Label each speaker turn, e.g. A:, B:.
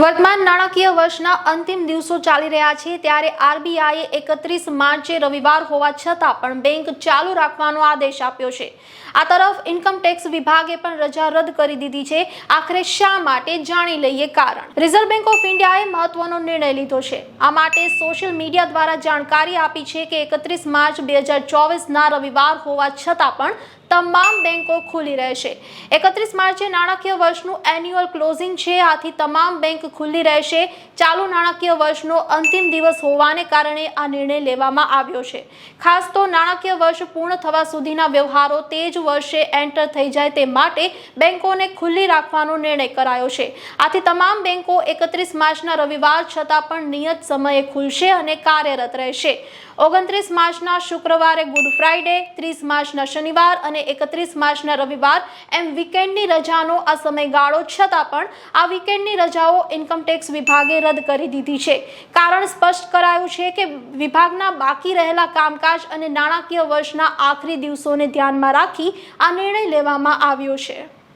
A: વર્તમાન નાણાકીય વર્ષના અંતિમ દિવસો ચાલી રહ્યા છે ત્યારે આરબીઆઈએ એકત્રીસ માર્ચે રવિવાર હોવા છતાં પણ બેંક ચાલુ રાખવાનો આદેશ આપ્યો છે. આ તરફ ઇન્કમટેક્સ વિભાગે પણ રજા રદ કરી દીધી છે. આખરે શા માટે જાણી લઈએ કારણ? રિઝર્વ બેંક ઓફ ઇન્ડિયાએ મહત્વનો નિર્ણય લીધો છે. આ માટે સોશિયલ મીડિયા દ્વારા જાણકારી આપી છે કે એકત્રીસ માર્ચ બે હજાર ચોવીસના રવિવાર હોવા છતાં પણ તમામ બેંકો ખુલ્લી રહેશે. એકત્રીસ માર્ચે નાણાકીય વર્ષનું એન્યુઅલ ક્લોઝિંગ છે. આથી તમામ બેંક ખુલ્લી રહેશે. ચાલુ નાણાકીય વર્ષનો અંતિમ દિવસ હોવાને કારણે આ નિર્ણય લેવામાં આવ્યો છે. ખાસ તો નાણાકીય વર્ષ પૂર્ણ થવા સુધીના વ્યવહારો તે જ વર્ષે એન્ટર થઈ જાય તે માટે બેંકોને ખુલ્લી રાખવાનો નિર્ણય કરાયો છે. આથી તમામ બેંકો એકત્રીસ માર્ચના રવિવાર છતાં પણ નિયત સમયે ખુલશે અને કાર્યરત રહેશે. ઓગણત્રીસ માર્ચના શુક્રવારે ગુડ ફ્રાઇડે, ત્રીસ માર્ચના શનિવાર અને એકત્રીસ માર્ચના રવિવાર એમ વીકેન્ડની રજાનો આ સમયગાળો છતાં પણ આ વીકેન્ડની રજાઓ ઇન્કમટેક્સ વિભાગે રદ કરી દીધી છે. કારણ સ્પષ્ટ કરાયું છે કે વિભાગના બાકી રહેલા કામકાજ અને નાણાકીય વર્ષના આખરી દિવસોને ધ્યાનમાં રાખી આ નિર્ણય લેવામાં આવ્યો છે.